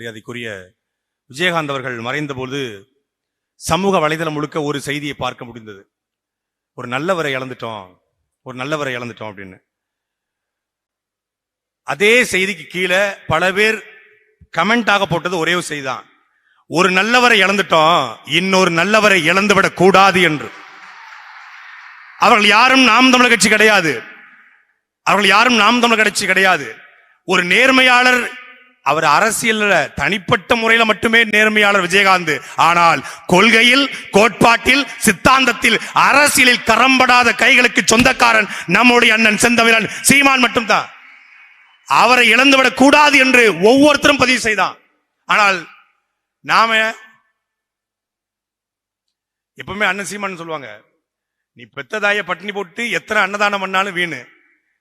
மரியாதைக்குரிய விஜயகாந்த் அவர்கள் மறைந்தபோது சமூக வலைதளம் முழுக்க ஒரு செய்தியை பார்க்க முடிந்தது. ஒரு நல்லவரை இழந்துட்டோம் ஒரு நல்லவரை இழந்துட்டோம் அப்படின்னு. அதே செய்திக்கு கீழே பல பேர் கமெண்டாக போட்டது ஒரே ஒரு செய்தி தான் ஒரு நல்லவரை இழந்துட்டோம் இன்னொரு நல்லவரை இழந்துவிடக் கூடாது என்று. அவர்கள் யாரும் நாம் தமிழர் கட்சி கிடையாது. அவர்கள் யாரும் நாம் தமிழர் கட்சி கிடையாது. ஒரு நேர்மையாளர் அவர் அரசியல்ல தனிப்பட்ட முறையில மட்டுமே நேர்மையாளர் விஜயகாந்த். ஆனால் கொள்கையில் கோட்பாட்டில் சித்தாந்தத்தில் அரசியலில் கரம்படாத கைகளுக்கு சொந்தக்காரன் நம்முடைய அண்ணன் செந்தமிழன் சீமான் மட்டும்தான். அவரை இழந்துவிடக் கூடாது என்று ஒவ்வொருத்தரும் பதிவு செய்தான். ஆனால் நாம எப்பவுமே அண்ணன் சீமான் சொல்லுவாங்க நீ பெத்த தாயை பட்டினி போட்டு எத்தனை அன்னதானம் பண்ணாலும் வீணு.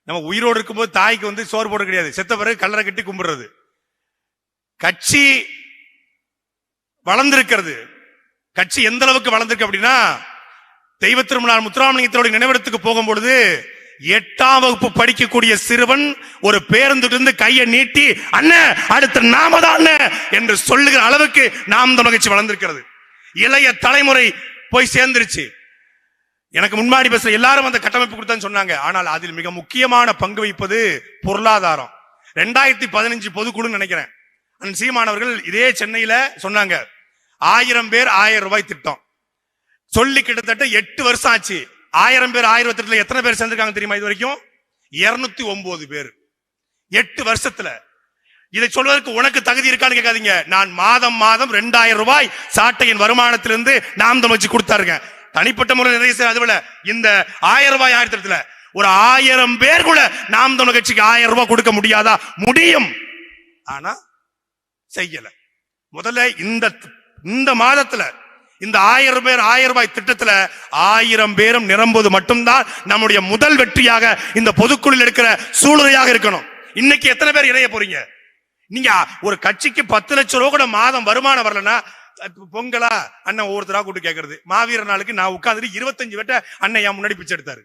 நம்ம உயிரோடு இருக்கும்போது தாய்க்கு வந்து சோறு போட கிடையாது. செத்த பிறகு கல்லறை கட்டி கும்பிடுறது. கட்சி வளர்ந்திருக்கிறது. கட்சி எந்த அளவுக்கு வளர்ந்திருக்கு அப்படின்னா தெய்வ திருமணம் முத்துராமலிங்கத்தினுடைய நினைவிடத்துக்கு போகும்பொழுது எட்டாம் வகுப்பு படிக்கக்கூடிய சிறுவன் ஒரு பேருந்திலிருந்து கையை நீட்டி அண்ணன் அடுத்த நாம தான் என்று சொல்லுகிற அளவுக்கு நாம் தமிழ் கட்சி வளர்ந்திருக்கிறது. இளைய தலைமுறை போய் சேர்ந்துருச்சு. எனக்கு முன்னாடி பேசுற எல்லாரும் அந்த கட்டமைப்பு கொடுத்தான்னு சொன்னாங்க. ஆனால் அதில் மிக முக்கியமான பங்கு வகிப்பது பொருளாதாரம். ரெண்டாயிரத்தி பதினஞ்சு பொதுக்குழுன்னு நினைக்கிறேன். சீமானவர்கள் இதே சென்னையில சொன்னாங்க. ஆயிரம் பேர் ஆயிரம் ரூபாய் திட்டம். சொல்லி கிட்டத்தட்ட எட்டு வருஷம் ஆச்சு. ஆயிரம் பேர் ஆயிரம் திட்டத்துல எத்தனை பேர் சேர்ந்திருக்காங்க தெரியுமா இது வரைக்கும் இருநூத்தி ஒன்பது பேர். எட்டு வருஷத்துல. இதை சொல்வதற்கு உனக்கு தகுதி இருக்கான்னு கேட்காதீங்க. நான் மாதம் மாதம் ரெண்டாயிரம் ரூபாய் சாட்டையின் வருமானத்திலிருந்து நாம் தமிழ் வச்சு கொடுத்தாருங்க. தனிப்பட்ட முறை நிறைய செய்ய அதுல இந்த ஆயிரம் ரூபாய் ஆயிரத்துல ஒரு ஆயிரம் பேர் கூட நாம் தமிழ் கட்சிக்கு ஆயிரம் ரூபாய் கொடுக்க முடியாதா? முடியும். ஆனா செய்யல. முதல்ல இந்த இந்த மாதத்துல இந்த ஆயிரம் பேர் ஆயிரம் ரூபாய் திட்டத்துல ஆயிரம் பேரும் நிரம்புவது மட்டும்தான் நம்முடைய முதல் வெற்றியாக இந்த பொதுக்குழுவில் இருக்கிற சூழ்நிலையாக இருக்கணும். இன்னைக்கு எத்தனை பேர் இணைய போறீங்க? நீங்க ஒரு கட்சிக்கு பத்து லட்சம் ரூபா கூட மாதம் வருமானம் வரலன்னா பொங்கலா அண்ணன் ஒவ்வொருத்தரா கூட்டு கேட்கறது மாவீரர் நாளுக்கு நான் உட்காந்துட்டு இருபத்தஞ்சு வெட்ட அண்ணன் என் முன்னாடி பிச்சை எடுத்தாரு.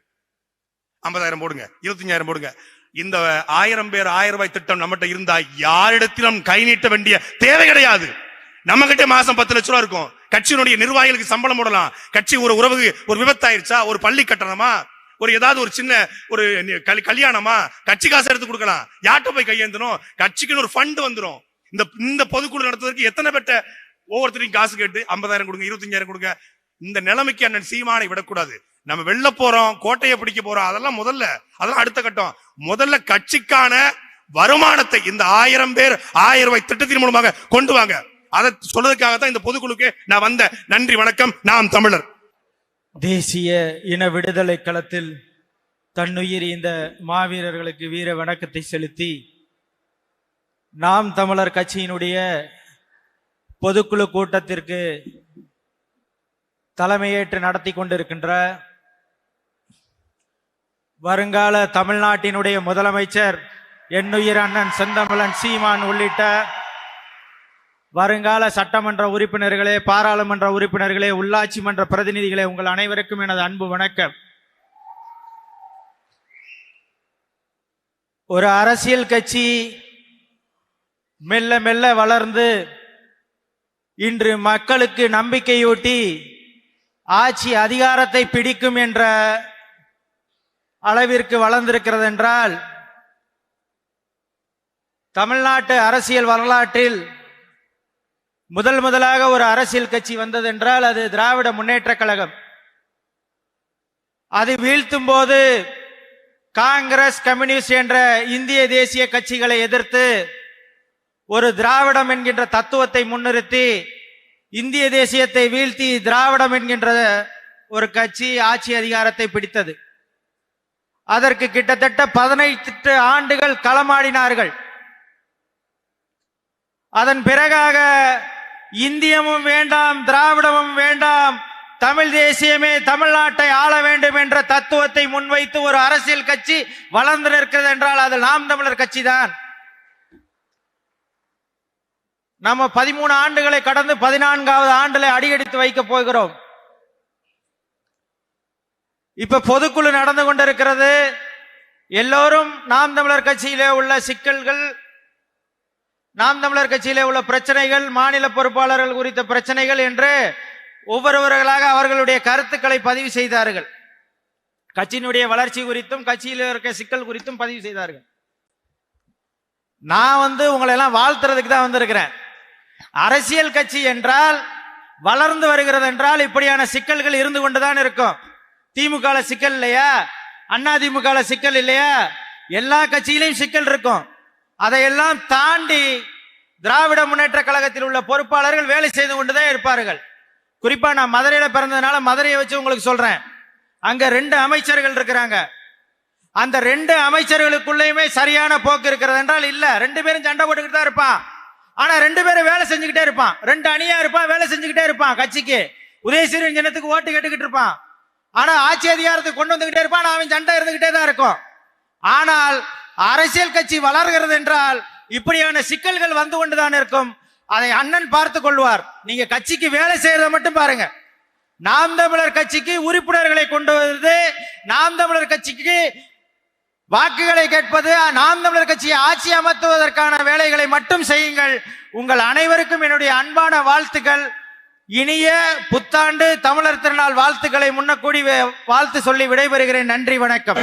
ஐம்பதாயிரம் போடுங்க இருபத்தஞ்சாயிரம் போடுங்க. இந்த ஆயிரம் பேர் ஆயிரம் ரூபாய் திட்டம் நம்மகிட்ட இருந்தா யாரிடத்திலும் கை நீட்ட வேண்டிய தேவை கிடையாது. நம்ம கிட்ட மாசம் பத்து லட்ச ரூபா இருக்கும். கட்சியினுடைய நிர்வாகிகளுக்கு சம்பளம் போடலாம். கட்சி ஒரு உறவு ஒரு விபத்தாயிருச்சா? ஒரு பள்ளி கட்டணமா? ஒரு ஏதாவது ஒரு சின்ன ஒரு கல்- கல்யாணமா? கட்சி காசு எடுத்து கொடுக்கலாம். யார்கிட்ட போய் கையேந்தணும்? கட்சிக்குன்னு ஒரு ஃபண்ட் வந்துடும் இந்த இந்த பொதுக்குழு நடத்துவதற்கு எத்தனை பேட்ட ஒவ்வொருத்தரையும் காசு கேட்டு ஐம்பதாயிரம் கொடுங்க இருபத்தஞ்சாயிரம் கொடுங்க. இந்த நிலைமைக்கு அண்ணன் சீமானை விடக்கூடாது. நம்ம வெளில போறோம் கோட்டையை பிடிக்க போறோம் அதெல்லாம் முதல்ல அதெல்லாம் அடுத்த கட்டம். முதல்ல கட்சிக்கான வருமானத்தை இந்த ஆயிரம் பேர் ஆயிரம் ரூபாய் திட்டத்தின் மூலமாக கொண்டு வாங்க. அதை சொல்றதுக்காக தான் இந்த பொதுக்குழுக்கு நான் வந்த நன்றி வணக்கம். நாம் தமிழர். தேசிய இன விடுதலை களத்தில் தன்னுயிர் இந்த மாவீரர்களுக்கு வீர வணக்கத்தை செலுத்தி நாம் தமிழர் கட்சியினுடைய பொதுக்குழு கூட்டத்திற்கு தலைமையேற்று நடத்தி கொண்டிருக்கின்ற வருங்கால தமிழ்நாட்டினுடைய முதலமைச்சர் எண்ணுயிர் அண்ணன் செந்தமிழன் சீமான் உள்ளிட்ட வருங்கால சட்டமன்ற உறுப்பினர்களே பாராளுமன்ற உறுப்பினர்களே உள்ளாட்சி மன்ற பிரதிநிதிகளே உங்கள் அனைவருக்கும் எனது அன்பு வணக்கம். ஒரு அரசியல் கட்சி மெல்ல மெல்ல வளர்ந்து இன்று மக்களுக்கு நம்பிக்கையூட்டி ஆட்சி அதிகாரத்தை பிடிக்கும் என்ற அளவிற்கு வளர்ந்திருக்கிறது என்றால் தமிழ்நாட்டு அரசியல் வரலாற்றில் முதல் முதலாக ஒரு அரசியல் கட்சி வந்தது என்றால் அது திராவிட முன்னேற்ற கழகம். அது வீழ்த்தும் போது காங்கிரஸ் கம்யூனிஸ்ட் என்ற இந்திய தேசிய கட்சிகளை எதிர்த்து ஒரு திராவிடம் என்கின்ற தத்துவத்தை முன்னிறுத்தி இந்திய தேசியத்தை வீழ்த்தி திராவிடம் என்கின்ற ஒரு கட்சி ஆட்சி அதிகாரத்தை பிடித்தது. அதற்கு கிட்டத்தட்ட பதினைத்து ஆண்டுகள் களமாடினார்கள். அதன் பிறகாக இந்தியமும் வேண்டாம் திராவிடமும் வேண்டாம் தமிழ் தேசியமே தமிழ்நாட்டை ஆள வேண்டும் என்ற தத்துவத்தை முன்வைத்து ஒரு அரசியல் கட்சி வளர்ந்து நிற்கிறது என்றால் அது நாம் தமிழர் கட்சி தான். நம்ம பதிமூணு ஆண்டுகளை கடந்து பதினான்காவது ஆண்டுல அடியெடுத்து வைக்க போகிறோம். இப்ப பொதுக்குழு நடந்து கொண்டிருக்கிறது. எல்லோரும் நாம் தமிழர் கட்சியிலே உள்ள சிக்கல்கள் நாம் தமிழர் கட்சியிலே உள்ள பிரச்சனைகள் மாநில பொறுப்பாளர்கள் குறித்த பிரச்சனைகள் என்று ஒவ்வொருவர்களாக அவர்களுடைய கருத்துக்களை பதிவு செய்தார்கள். கட்சியினுடைய வளர்ச்சி குறித்தும் கட்சியில் இருக்க சிக்கல் குறித்தும் பதிவு செய்தார்கள். நான் வந்து உங்களை எல்லாம் வாழ்த்துறதுக்கு தான் வந்திருக்கிறேன். அரசியல் கட்சி என்றால் வளர்ந்து வருகிறது என்றால் இப்படியான சிக்கல்கள் இருந்து கொண்டுதான் இருக்கும். திமுக சிக்கல் இல்லையா? அண்ணா திமுக சிக்கல் இல்லையா? எல்லா கட்சியிலையும் சிக்கல் இருக்கும். அதையெல்லாம் தாண்டி திராவிட முன்னேற்ற கழகத்தில் உள்ள பொறுப்பாளர்கள் வேலை செய்து கொண்டுதான் இருப்பார்கள். குறிப்பா நான் மதுரையில பிறந்ததுனால மதுரையை வச்சு உங்களுக்கு சொல்றேன். அங்க ரெண்டு அமைச்சர்கள் இருக்கிறாங்க. அந்த ரெண்டு அமைச்சர்களுக்குள்ளேயுமே சரியான போக்கு இருக்கிறது என்றால் இல்ல. ரெண்டு பேரும் சண்டை போட்டுக்கிட்டு தான் இருப்பான். ஆனா ரெண்டு பேரும் வேலை செஞ்சுக்கிட்டே இருப்பான். ரெண்டு அணியா இருப்பான் வேலை செஞ்சுக்கிட்டே இருப்பான் கட்சிக்கு. உதயசூரியன் ஜனத்துக்கு ஓட்டு கேட்டுக்கிட்டு இருப்பான். ஆனா ஆட்சி அதிகாரத்தை கொண்டு வந்துகிட்டே இருப்பான் அவன் சண்டை இருந்துகிட்டே தான் இருக்கும். ஆனால் அரசியல் கட்சி வளர்கிறது என்றால் இப்படியான சிக்கல்கள் வந்து கொண்டுதான் இருக்கும். அதை அண்ணன் பார்த்து கொள்வார். நீங்க கட்சிக்கு வேலை செய்யறத மட்டும் பாருங்க. நாம் தமிழர் கட்சிக்கு உறுப்பினர்களை கொண்டு வருவது நாம் தமிழர் கட்சிக்கு வாக்குகளை கேட்பது நாம் தமிழர் கட்சியை ஆட்சி அமர்த்துவதற்கான வேலைகளை மட்டும் செய்யுங்கள். உங்கள் அனைவருக்கும் என்னுடைய அன்பான வாழ்த்துக்கள். இனிய புத்தாண்டு தமிழர் திருநாள் வாழ்த்துக்களை முன்னக்கூடி வாழ்த்து சொல்லி விடைபெறுகிறேன். நன்றி வணக்கம்.